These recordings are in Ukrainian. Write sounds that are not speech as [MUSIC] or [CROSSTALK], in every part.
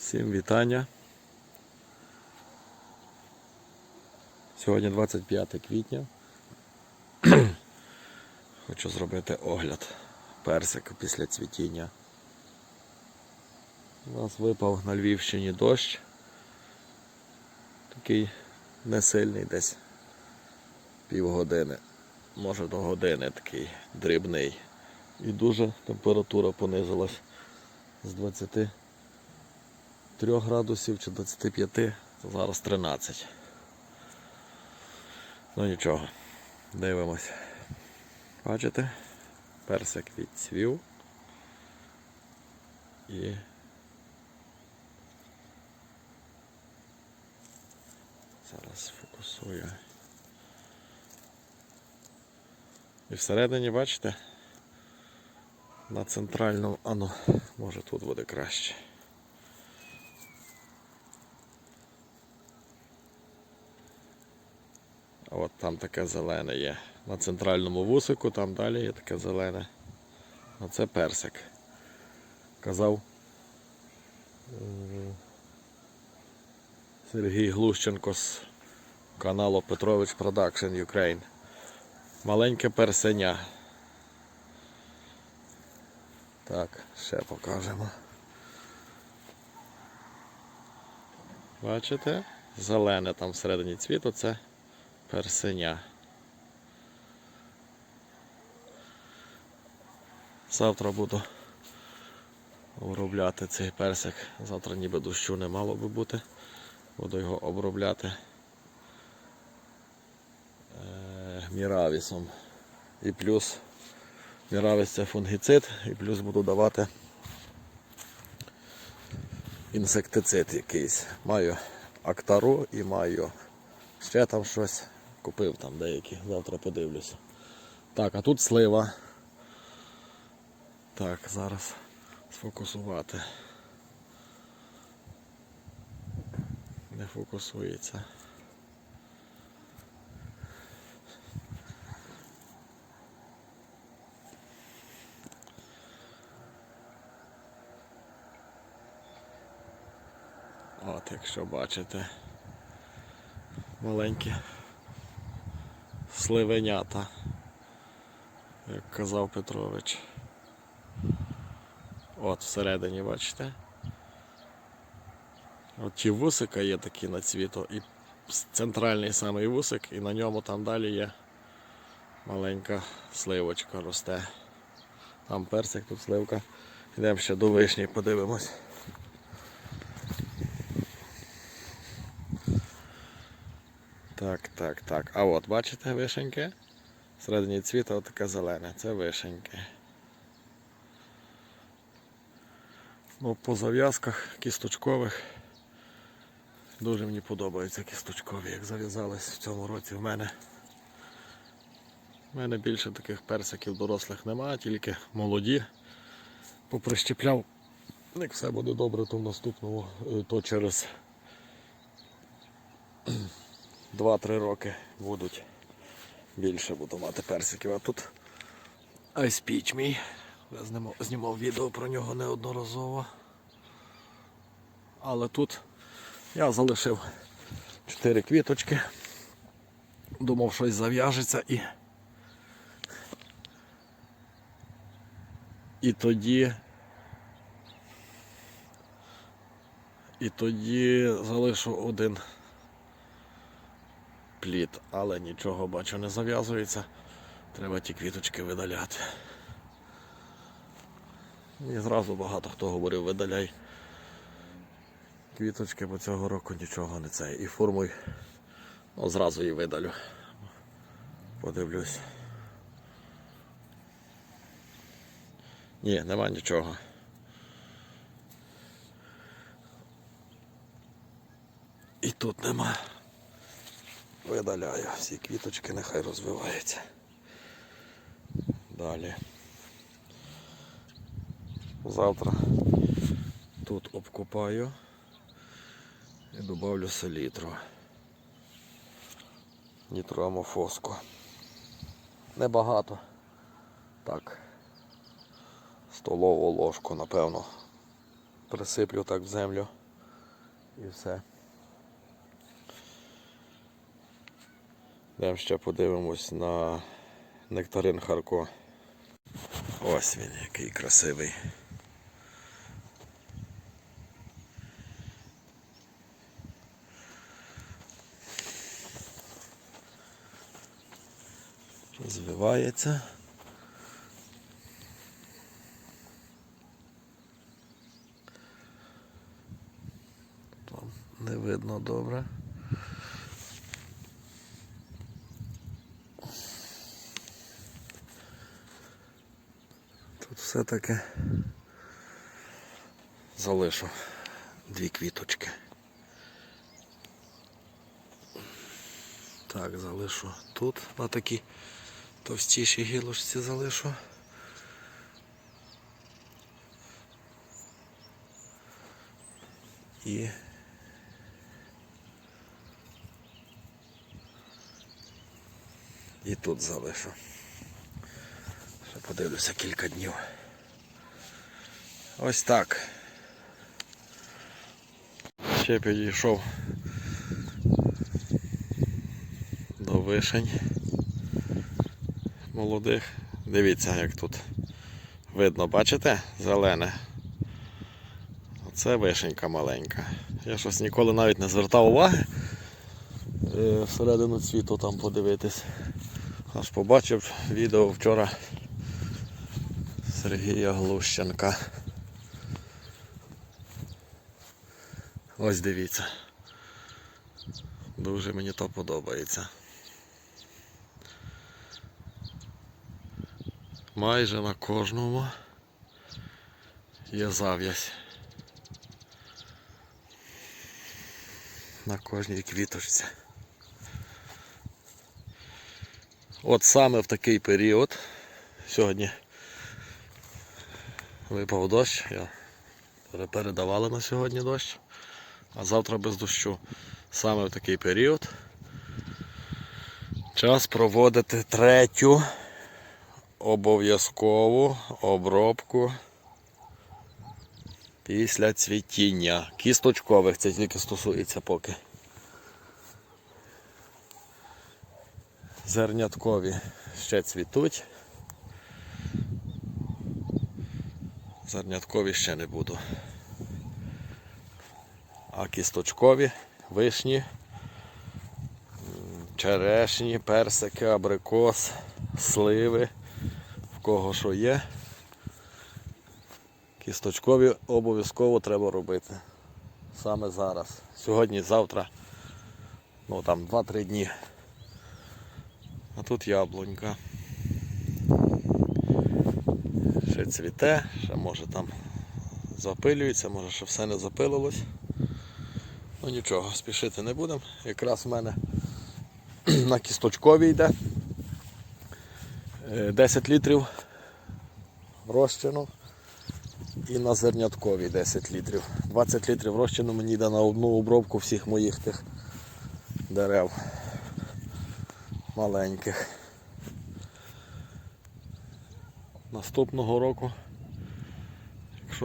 Всім вітання. Сьогодні 25 квітня. [CLEARS THROAT] Хочу зробити огляд персика після цвітіння. У нас випав на Львівщині дощ. Такий несильний десь півгодини, може до години такий дрібний. І дуже температура понизилась з 23 градусів чи 25, то зараз 13. Ну нічого, дивимось. Бачите? Персик відцвів. І зараз фокусую. І всередині, бачите? На центральному, а ну, може тут буде краще. От там таке зелене є. На центральному вусику, там далі є таке зелене. А це персик. Казав Сергій Глущенко з каналу Петрович Production Ukraine. Маленьке персеня. Так, ще покажемо. Бачите? Зелене там всередині цвіту це персеня. Завтра буду обробляти цей персик. Завтра ніби дощу не мало би бути. Буду його обробляти е, міравісом. І плюс міравіс це фунгіцид, і плюс буду давати інсектицид якийсь. Маю актару і маю ще там щось. Купив там деякі, завтра подивлюся. Так, а тут слива. Так, зараз сфокусувати. Не фокусується. От, якщо бачите, маленькі сливенята, як казав Петрович. От всередині, бачите? От ті вусика є такі на цвіту, і центральний самий вусик, і на ньому там далі є маленька сливочка росте. Там персик, тут сливка. Йдемо ще до вишні, подивимось. Так, так, так. А от, бачите вишеньки? Всередині цвіта таке зелене. Це вишеньки. Ну, по зав'язках кісточкових дуже мені подобаються кісточкові, як зав'язались в цьому році в мене. У мене більше таких персиків дорослих немає, тільки молоді. Поприщепляв. Як все буде добре, то в наступному, е, то через 2-3 роки будуть більше буду мати персиків. А тут Peach мій. Я знімав відео про нього неодноразово. Але тут я залишив 4 квіточки. Думав, щось зав'яжеться і. І тоді. І тоді залишу один плід, але нічого бачу не зав'язується. Треба ті квіточки видаляти. І зразу багато хто говорив, видаляй квіточки, бо цього року нічого не це. І формуй, ну, зразу її видалю. Подивлюсь. Ні, нема нічого. І тут нема. Видаляю всі квіточки, нехай розвиваються. Далі. Завтра тут обкопаю і додавлю селітру. Нітроамофоску. Небагато. Так. Столову ложку, напевно. Присиплю так в землю. І все. Йдемо ще подивимось на нектарин Харко. Ось він, який красивий. Розвивається. Там не видно добре. Тут все-таки залишу дві квіточки. Так, залишу тут на такій товстішій гілочці залишу. І І тут залишу. Ще подивлюся кілька днів. Ось так. Ще підійшов до вишень молодих. Дивіться, як тут видно, бачите? Зелене. Оце вишенька маленька. Я щось ніколи навіть не звертав уваги е, всередину цвіту там подивитись. Аж побачив відео вчора Сергія Глущенка. Ось дивіться. Дуже мені то подобається. Майже на кожному є зав'язь. На кожній квіточці. От саме в такий період сьогодні випав дощ, я передавали на сьогодні дощ, а завтра без дощу. Саме в такий період час проводити третю обов'язкову обробку після цвітіння. Кісточкових це тільки стосується поки. Зерняткові ще цвітуть. Зерняткові ще не буду. А кісточкові, вишні, черешні, персики, абрикос, сливи, в кого що є. Кісточкові обов'язково треба робити. Саме зараз. Сьогодні, завтра, ну там 2-3 дні. А тут яблунька. Ще цвіте, ще може там запилюється, може ще все не запилилось. Ну нічого, спішити не будемо. Якраз в мене [CLEARS THROAT] на кісточковій йде Е, 10 літрів розчину і на зернятковій 10 літрів. 20 літрів розчину мені йде на одну обробку всіх моїх тих дерев маленьких. Наступного року,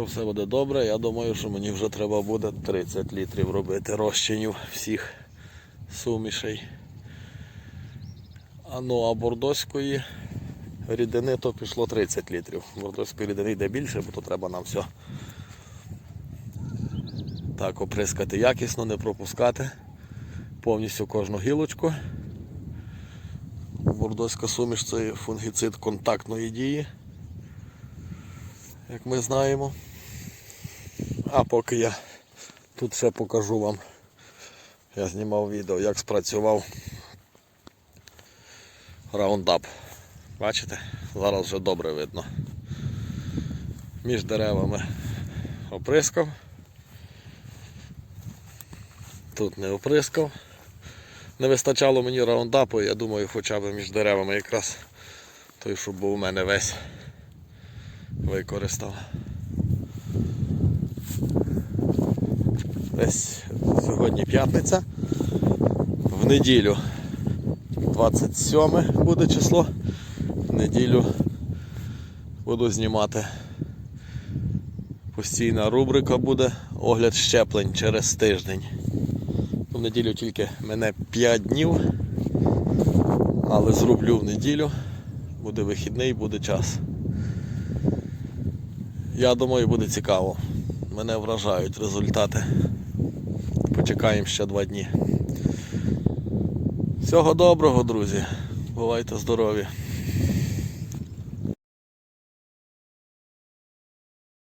якщо все буде добре, я думаю, що мені вже треба буде 30 літрів робити розчинів всіх сумішей. А ну а бордоської рідини то пішло 30 літрів. Бордоської рідини йде більше, бо то треба нам все так оприскати якісно, не пропускати повністю кожну гілочку. Бордоська суміш це фунгіцид контактної дії, як ми знаємо. А поки я тут ще покажу вам, я знімав відео, як спрацював раундап. Бачите? Зараз вже добре видно. Між деревами оприскав. Тут не оприскав. Не вистачало мені раундапу, я думаю, хоча б між деревами якраз той, що був у мене весь використав. Десь сьогодні п'ятниця. В неділю 27 буде число. В неділю буду знімати. Постійна рубрика буде огляд щеплень через тиждень. У неділю тільки мене 5 днів, але зроблю в неділю. Буде вихідний, буде час. Я думаю, буде цікаво. Мене вражають результати. Почекаємо ще два дні. Всього доброго, друзі. Бувайте здорові.